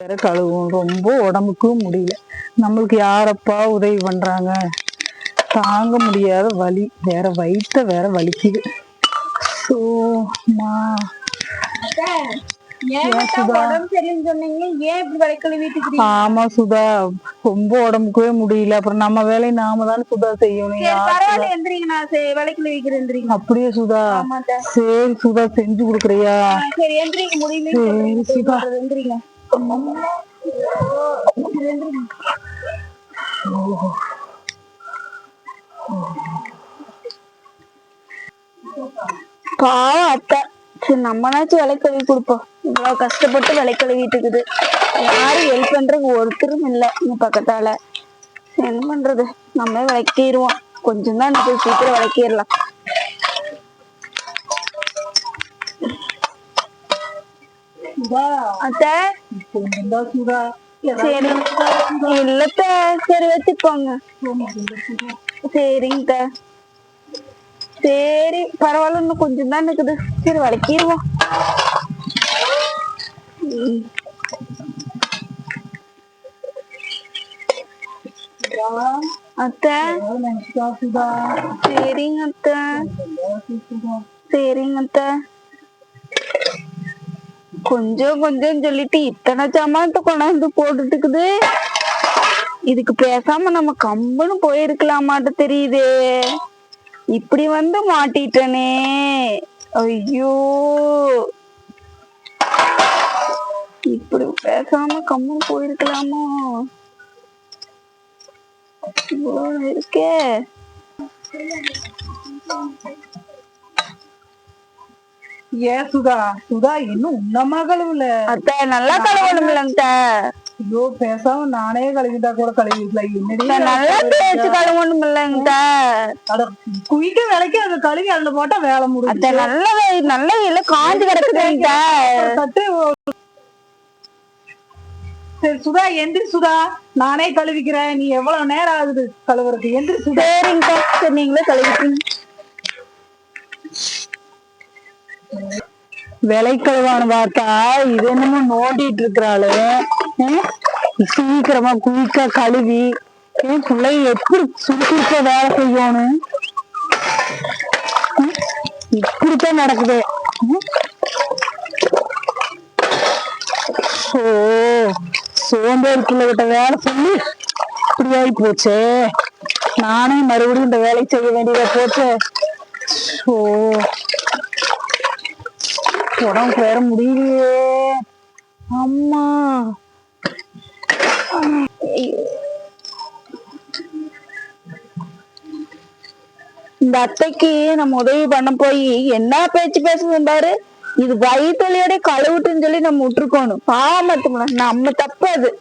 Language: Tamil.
வேற கழுவும். ரொம்ப உடம்புக்கும் முடியல. நம்மளுக்கு யாரப்பா உதவி பண்றாங்க? தாங்க முடியாத வலி. வேற வயித்த வேற வலிக்குது. ஸோ மா. ஆமா சுதா. ரொம்ப உடம்புக்கவே முடியல. அப்புறம் நம்ம வேலையை நாம தானே சுதா செய்யணும். அப்படியே சுதா. சரி சுதா செஞ்சு கொடுக்குறியா? சரி சுதா. பாவம் அத்தை. சரி நம்மனாச்சும் விலை கழுவி கொடுப்போம். இவ்வளவு கஷ்டப்பட்டு விலை கழுவிட்டு இருக்குது யாரும் ஹெல்ப் பண்றதுக்கு ஒருத்தரும் இல்லை இங்க பக்கத்தால. என்ன பண்றது? நம்ம விளக்கிடுவோம். கொஞ்சம் தான் போய் சீக்கிரம் விளக்கிடலாம். அத்தை இல்லத்த சரி. வச்சுக்கோங்க. சரிங்க சரி பரவாயில்ல இன்னும் கொஞ்சம் தான் இருக்குது. சரி வளக்கிடுவோம் ம். அத்தை சரிங்க அத்தை சரிங்க அத்தை கொஞ்சம் கொஞ்சம் சொல்லிட்டு இத்தனை சாமானத்தை கொண்டாந்து போட்டுட்டு இருக்குது இதுக்கு பேசாம நம்ம கம்முன்னு போயிருக்கலாமாட்ட தெரியுதே. இப்படி வந்து மாட்டிட்டனே. ஐயோ. இப்படி பேசாம கம்முன்னு போயிருக்கலாமோ? இருக்கே. ஏன் சுதா சுதா இன்னும் உன்னமா கழுவுல. அத்தை நல்லா கழுவணும்லங்க ஐயோ பேசாம நானே கழுவிட்டா கூட கழுவிக்கல என்னடி நல்லா தேய்ச்சு கழுவணும்லங்க அட குயிக்க வேலைக்கு அந்த கழுவி அதுல போட்டா வேலை அத்தை முடிஞ்சு நல்ல நல்ல வெயில காஞ்சு கிடக்குதுங்க தட்டு சரி சுதா எந்திரி சுதா. நானே கழுவிக்கிறேன். நீ எவ்வளவு நேரம் ஆகுது கழுவுறதுக்கு? எந்திரி சுதா. சரிங்க நீங்களே கழுவிட்டீங்க விலை கழுவான்னு பார்த்தா இது என்னமோ நோண்டிட்டு இருக்கிறாளு சீக்கிரமா குயிக்கா கழுவி என் பிள்ளைய எப்படி சுறுசுறுப்பா வேலை செய்யணும்? இப்படித்தான் நடக்குது. ஓ சோம்பேறி பிள்ளைகிட்ட வேலை சொல்லி இப்படி ஆகி போச்சே நானே மறுபடியும் இந்த வேலை செய்ய வேண்டியதா போச்சு. ஓ உடம்பு வேற முடியலையே. அம்மா. இந்த அத்தைக்கு நம்ம உதவி பண்ண போய் என்ன பேச்சு பேசுது பாரு? இது வயிற்றுலையோட கழுவுட்டுன்னு சொல்லி நம்ம விட்டுருக்கணும். பாவம் நம்ம தப்பு அது.